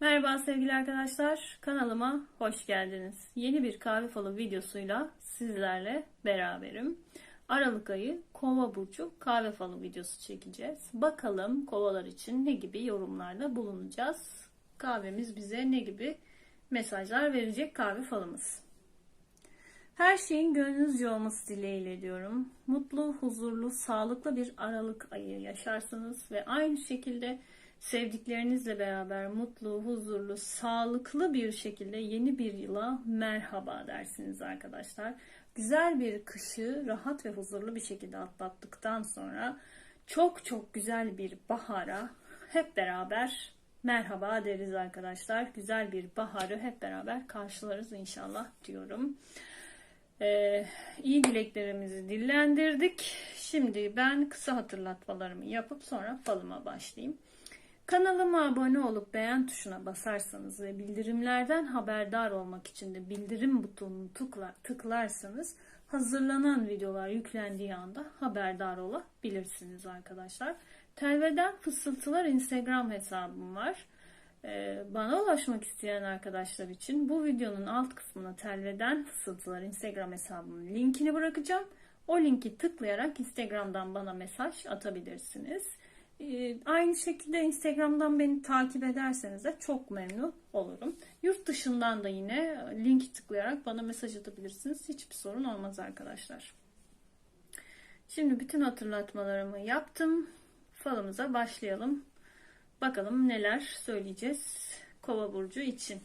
Merhaba sevgili arkadaşlar, kanalıma hoş geldiniz. Yeni bir kahve falı videosuyla sizlerle beraberim. Aralık ayı Kova burcu kahve falı videosu çekeceğiz. Bakalım kovalar için ne gibi yorumlarda bulunacağız. Kahvemiz bize ne gibi mesajlar verecek kahve falımız. Her şeyin gönlünüzce olması dileğiyle diyorum. Mutlu, huzurlu, sağlıklı bir Aralık ayı yaşarsınız ve aynı şekilde sevdiklerinizle beraber mutlu, huzurlu, sağlıklı bir şekilde yeni bir yıla merhaba dersiniz arkadaşlar. Güzel bir kışı rahat ve huzurlu bir şekilde atlattıktan sonra çok çok güzel bir bahara hep beraber merhaba deriz arkadaşlar. Güzel bir baharı hep beraber karşılarız inşallah diyorum. Ee, iyi dileklerimizi dillendirdik. Şimdi ben kısa hatırlatmalarımı yapıp sonra falıma başlayayım. Kanalıma abone olup beğen tuşuna basarsanız ve bildirimlerden haberdar olmak için de bildirim butonunu tıklar, tıklarsanız hazırlanan videolar yüklendiği anda haberdar olabilirsiniz arkadaşlar. Telveden Fısıltılar Instagram hesabım var. Ee, bana ulaşmak isteyen arkadaşlar için bu videonun alt kısmına Telveden Fısıltılar Instagram hesabımın linkini bırakacağım. O linki tıklayarak Instagram'dan bana mesaj atabilirsiniz. Ee, aynı şekilde Instagram'dan beni takip ederseniz de çok memnun olurum. Yurt dışından da yine linki tıklayarak bana mesaj atabilirsiniz. Hiçbir sorun olmaz arkadaşlar. Şimdi bütün hatırlatmalarımı yaptım. Falımıza başlayalım. Bakalım neler söyleyeceğiz Kova burcu için.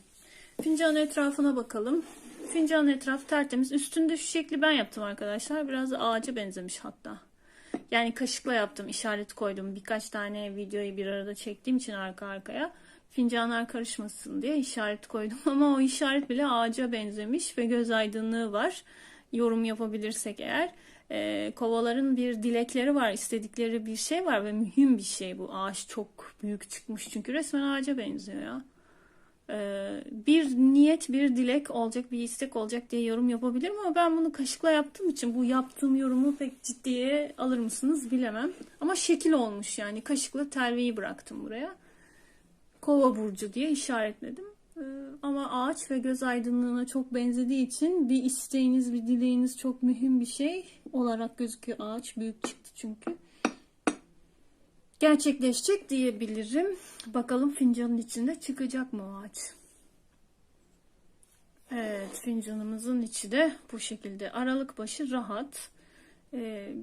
Fincan etrafına bakalım. Fincan etrafı tertemiz. Üstünde şu şekli ben yaptım arkadaşlar. Biraz ağaca benzemiş hatta. Yani kaşıkla yaptım, işaret koydum. Birkaç tane videoyu bir arada çektiğim için arka arkaya fincanlar karışmasın diye işaret koydum. Ama o işaret bile ağaca benzemiş ve göz aydınlığı var. Yorum yapabilirsek eğer. E, kovaların bir dilekleri var, istedikleri bir şey var ve mühim bir şey bu. Ağaç çok büyük çıkmış çünkü resmen ağaca benziyor ya. Ee, bir niyet, bir dilek olacak, bir istek olacak diye yorum yapabilirim ama ben bunu kaşıkla yaptığım için bu yaptığım yorumu pek ciddiye alır mısınız bilemem. Ama şekil olmuş yani kaşıkla telveyi bıraktım buraya. Kova burcu diye işaretledim. Ee, ama ağaç ve göz aydınlığına çok benzediği için bir isteğiniz, bir dileğiniz çok mühim bir şey olarak gözüküyor. Ağaç büyük çıktı çünkü gerçekleşecek diyebilirim. Bakalım fincanın içinde çıkacak mı o ağaç? Evet fincanımızın içi de bu şekilde. Aralık başı rahat. Ee,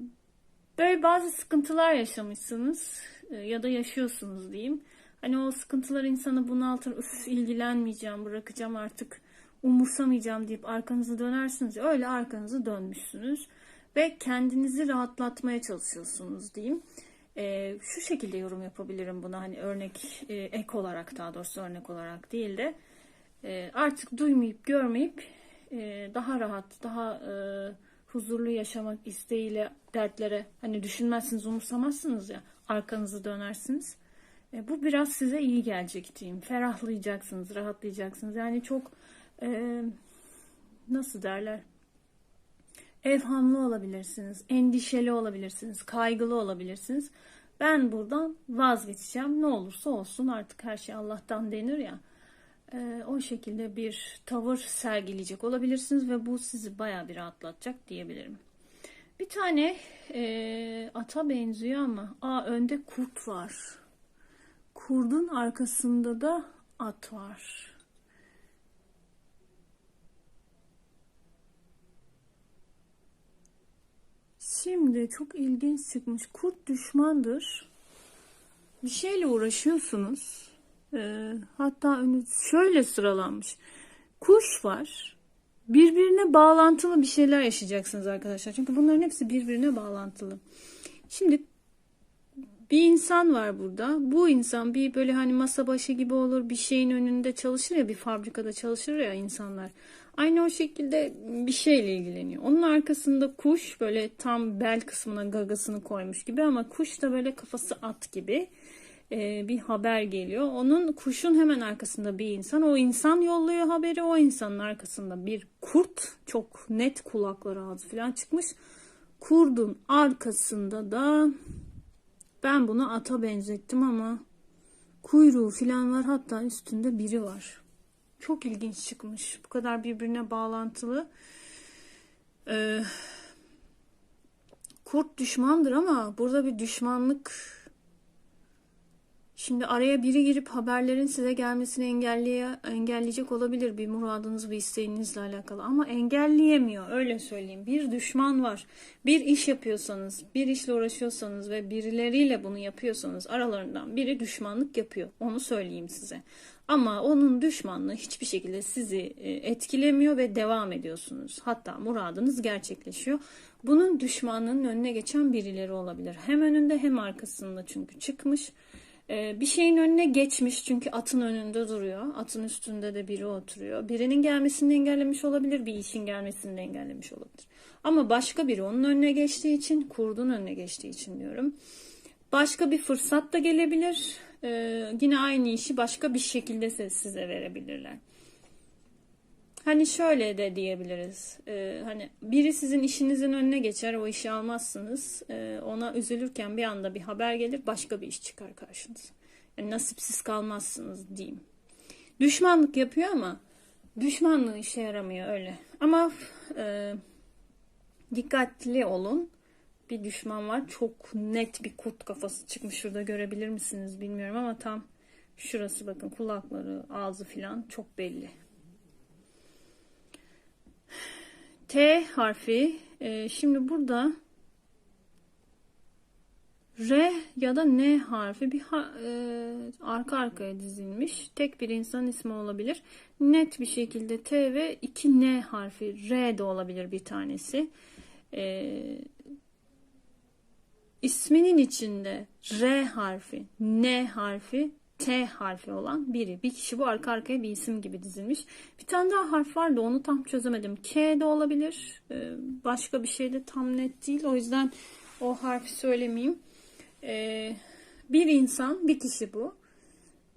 böyle bazı sıkıntılar yaşamışsınız e, ya da yaşıyorsunuz diyeyim. Hani o sıkıntılar insanı bunaltır. Üf ilgilenmeyeceğim, bırakacağım artık, umursamayacağım deyip arkanızı dönersiniz. Öyle arkanızı dönmüşsünüz ve kendinizi rahatlatmaya çalışıyorsunuz diyeyim e, şu şekilde yorum yapabilirim buna hani örnek e, ek olarak daha doğrusu örnek olarak değil de e, artık duymayıp görmeyip e, daha rahat daha e, huzurlu yaşamak isteğiyle dertlere hani düşünmezsiniz umursamazsınız ya arkanızı dönersiniz. E, bu biraz size iyi gelecek diyeyim. Ferahlayacaksınız, rahatlayacaksınız. Yani çok e, nasıl derler? Evhamlı olabilirsiniz, endişeli olabilirsiniz, kaygılı olabilirsiniz. Ben buradan vazgeçeceğim. Ne olursa olsun artık her şey Allah'tan denir ya. E, o şekilde bir tavır sergileyecek olabilirsiniz ve bu sizi baya bir rahatlatacak diyebilirim. Bir tane e, ata benziyor ama a önde kurt var. Kurdun arkasında da at var. Şimdi çok ilginç çıkmış. Kurt düşmandır. Bir şeyle uğraşıyorsunuz. Ee, hatta önü şöyle sıralanmış. Kuş var. Birbirine bağlantılı bir şeyler yaşayacaksınız arkadaşlar. Çünkü bunların hepsi birbirine bağlantılı. Şimdi bir insan var burada. Bu insan bir böyle hani masa başı gibi olur bir şeyin önünde çalışır ya bir fabrikada çalışır ya insanlar. Aynı o şekilde bir şeyle ilgileniyor. Onun arkasında kuş böyle tam bel kısmına gagasını koymuş gibi ama kuş da böyle kafası at gibi e, bir haber geliyor. Onun kuşun hemen arkasında bir insan. O insan yolluyor haberi. O insanın arkasında bir kurt. Çok net kulakları ağzı falan çıkmış. Kurdun arkasında da ben bunu ata benzettim ama kuyruğu falan var hatta üstünde biri var. Çok ilginç çıkmış. Bu kadar birbirine bağlantılı. Ee, kurt düşmandır ama burada bir düşmanlık Şimdi araya biri girip haberlerin size gelmesini engelleye, engelleyecek olabilir bir muradınız bir isteğinizle alakalı ama engelleyemiyor öyle söyleyeyim. Bir düşman var. Bir iş yapıyorsanız, bir işle uğraşıyorsanız ve birileriyle bunu yapıyorsanız aralarından biri düşmanlık yapıyor. Onu söyleyeyim size. Ama onun düşmanlığı hiçbir şekilde sizi e, etkilemiyor ve devam ediyorsunuz. Hatta muradınız gerçekleşiyor. Bunun düşmanlığının önüne geçen birileri olabilir. Hem önünde hem arkasında çünkü çıkmış. Ee, bir şeyin önüne geçmiş çünkü atın önünde duruyor. Atın üstünde de biri oturuyor. Birinin gelmesini engellemiş olabilir, bir işin gelmesini engellemiş olabilir. Ama başka biri onun önüne geçtiği için, kurdun önüne geçtiği için diyorum. Başka bir fırsat da gelebilir. Ee, yine aynı işi başka bir şekilde size verebilirler. Hani şöyle de diyebiliriz. Ee, hani biri sizin işinizin önüne geçer, o işi almazsınız. Ee, ona üzülürken bir anda bir haber gelir, başka bir iş çıkar karşınıza. Yani nasipsiz kalmazsınız diyeyim. Düşmanlık yapıyor ama düşmanlığı işe yaramıyor öyle. Ama e, dikkatli olun. Bir düşman var. Çok net bir kurt kafası çıkmış. Şurada görebilir misiniz bilmiyorum ama tam şurası bakın kulakları, ağzı filan çok belli. T harfi. E, şimdi burada R ya da N harfi bir ha, e, arka arkaya dizilmiş. Tek bir insan ismi olabilir. Net bir şekilde T ve iki N harfi. R de olabilir bir tanesi. E, isminin içinde R harfi, N harfi T harfi olan biri. Bir kişi bu arka arkaya bir isim gibi dizilmiş. Bir tane daha harf vardı onu tam çözemedim. K de olabilir. Ee, başka bir şey de tam net değil. O yüzden o harfi söylemeyeyim. Ee, bir insan, bir kişi bu.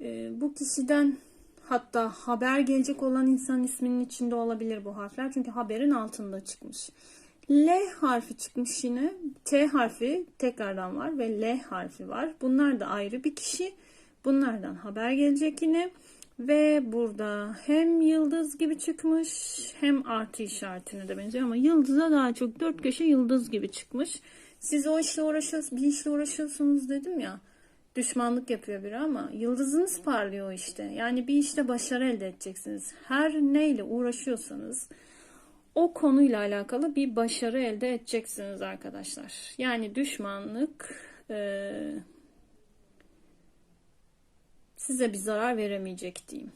Ee, bu kişiden hatta haber gelecek olan insan isminin içinde olabilir bu harfler. Çünkü haberin altında çıkmış. L harfi çıkmış yine. T harfi tekrardan var ve L harfi var. Bunlar da ayrı bir kişi. Bunlardan haber gelecek yine. Ve burada hem yıldız gibi çıkmış hem artı işaretine de benziyor ama yıldıza daha çok dört köşe yıldız gibi çıkmış. Siz o işle uğraşıyorsunuz, bir işle uğraşıyorsunuz dedim ya. Düşmanlık yapıyor biri ama yıldızınız parlıyor işte. Yani bir işte başarı elde edeceksiniz. Her neyle uğraşıyorsanız o konuyla alakalı bir başarı elde edeceksiniz arkadaşlar. Yani düşmanlık, e, size bir zarar veremeyecek diyeyim.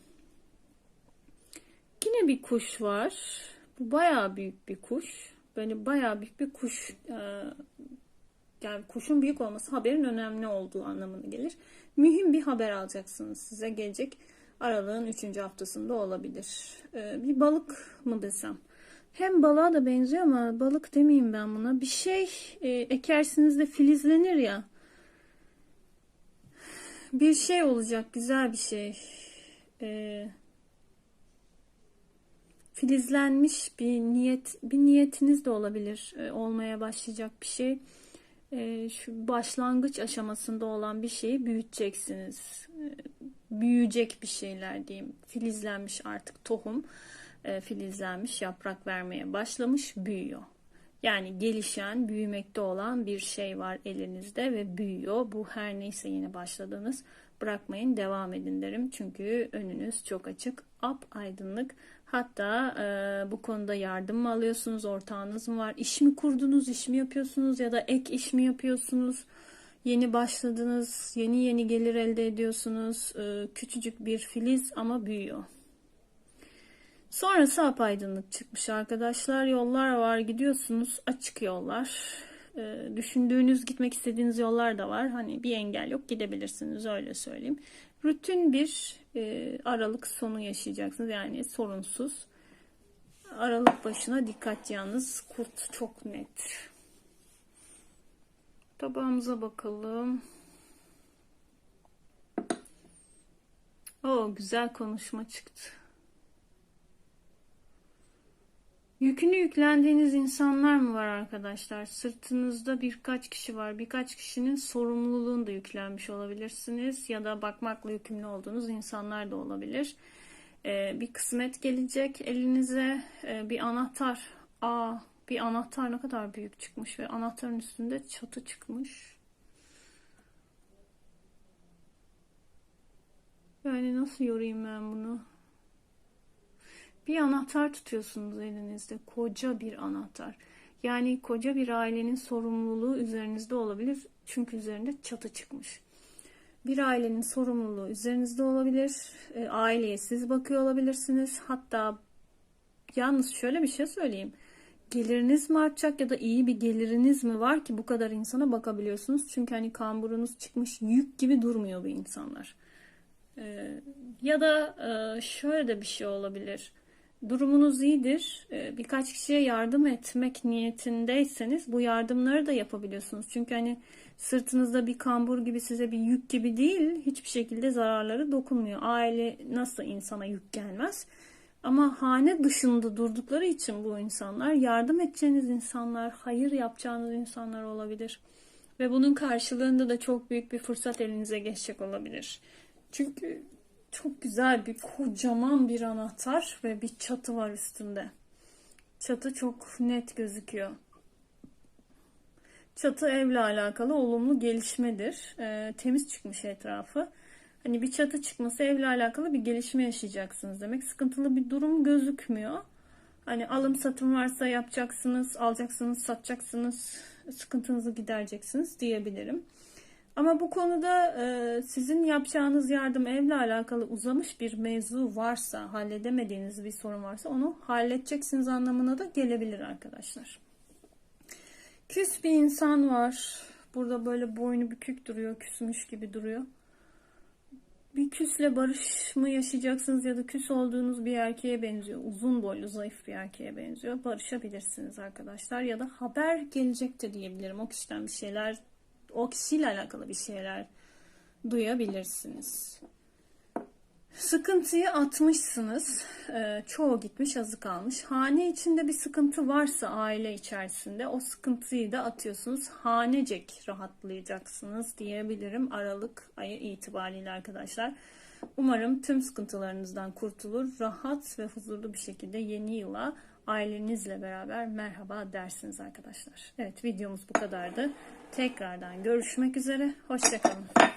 Yine bir kuş var. Bu bayağı büyük bir kuş. Böyle bayağı büyük bir kuş. Ee, yani kuşun büyük olması haberin önemli olduğu anlamına gelir. Mühim bir haber alacaksınız. Size gelecek aralığın 3. haftasında olabilir. Ee, bir balık mı desem? Hem balığa da benziyor ama balık demeyeyim ben buna. Bir şey e, ekersiniz de filizlenir ya bir şey olacak, güzel bir şey. Ee, filizlenmiş bir niyet, bir niyetiniz de olabilir. Ee, olmaya başlayacak bir şey. Ee, şu başlangıç aşamasında olan bir şeyi büyüteceksiniz. Ee, büyüyecek bir şeyler diyeyim. Filizlenmiş artık tohum. E, filizlenmiş, yaprak vermeye başlamış, büyüyor. Yani gelişen, büyümekte olan bir şey var elinizde ve büyüyor. Bu her neyse yeni başladınız. Bırakmayın, devam edin derim. Çünkü önünüz çok açık, ap aydınlık. Hatta e, bu konuda yardım mı alıyorsunuz, ortağınız mı var? İş mi kurdunuz, iş mi yapıyorsunuz ya da ek iş mi yapıyorsunuz? Yeni başladınız, yeni yeni gelir elde ediyorsunuz. E, küçücük bir filiz ama büyüyor. Sonrası apaydınlık çıkmış arkadaşlar. Yollar var gidiyorsunuz. Açık yollar. Ee, düşündüğünüz gitmek istediğiniz yollar da var. Hani bir engel yok gidebilirsiniz öyle söyleyeyim. Rutin bir e, aralık sonu yaşayacaksınız. Yani sorunsuz. Aralık başına dikkat yalnız. Kurt çok net. Tabağımıza bakalım. O güzel konuşma çıktı. Yükünü yüklendiğiniz insanlar mı var arkadaşlar? Sırtınızda birkaç kişi var. Birkaç kişinin sorumluluğunu da yüklenmiş olabilirsiniz. Ya da bakmakla yükümlü olduğunuz insanlar da olabilir. Ee, bir kısmet gelecek elinize. Ee, bir anahtar. Aa, bir anahtar ne kadar büyük çıkmış ve anahtarın üstünde çatı çıkmış. Yani nasıl yorayım ben bunu? Bir anahtar tutuyorsunuz elinizde. Koca bir anahtar. Yani koca bir ailenin sorumluluğu üzerinizde olabilir. Çünkü üzerinde çatı çıkmış. Bir ailenin sorumluluğu üzerinizde olabilir. E, aileye siz bakıyor olabilirsiniz. Hatta yalnız şöyle bir şey söyleyeyim. Geliriniz mi artacak ya da iyi bir geliriniz mi var ki bu kadar insana bakabiliyorsunuz? Çünkü hani kamburunuz çıkmış yük gibi durmuyor bu insanlar. Ee, ya da e, şöyle de bir şey olabilir. Durumunuz iyidir. Ee, birkaç kişiye yardım etmek niyetindeyseniz bu yardımları da yapabiliyorsunuz. Çünkü hani sırtınızda bir kambur gibi size bir yük gibi değil, hiçbir şekilde zararları dokunmuyor. Aile nasıl insana yük gelmez? Ama hane dışında durdukları için bu insanlar yardım edeceğiniz insanlar, hayır yapacağınız insanlar olabilir. Ve bunun karşılığında da çok büyük bir fırsat elinize geçecek olabilir. Çünkü çok güzel bir kocaman bir anahtar ve bir çatı var üstünde. Çatı çok net gözüküyor. Çatı evle alakalı olumlu gelişmedir. Ee, temiz çıkmış etrafı. Hani bir çatı çıkması evle alakalı bir gelişme yaşayacaksınız demek. Sıkıntılı bir durum gözükmüyor. Hani alım satım varsa yapacaksınız, alacaksınız, satacaksınız, sıkıntınızı gidereceksiniz diyebilirim. Ama bu konuda e, sizin yapacağınız yardım evle alakalı uzamış bir mevzu varsa, halledemediğiniz bir sorun varsa onu halledeceksiniz anlamına da gelebilir arkadaşlar. Küs bir insan var. Burada böyle boynu bükük duruyor, küsmüş gibi duruyor. Bir küsle barış mı yaşayacaksınız ya da küs olduğunuz bir erkeğe benziyor. Uzun boylu, zayıf bir erkeğe benziyor. Barışabilirsiniz arkadaşlar ya da haber gelecek de diyebilirim. O kişiden bir şeyler o kişiyle alakalı bir şeyler duyabilirsiniz. Sıkıntıyı atmışsınız. Ee, çoğu gitmiş, azı kalmış. Hane içinde bir sıkıntı varsa aile içerisinde o sıkıntıyı da atıyorsunuz. Hanecek rahatlayacaksınız diyebilirim Aralık ayı itibariyle arkadaşlar. Umarım tüm sıkıntılarınızdan kurtulur, rahat ve huzurlu bir şekilde yeni yıla ailenizle beraber merhaba dersiniz arkadaşlar. Evet videomuz bu kadardı. Tekrardan görüşmek üzere. Hoşçakalın.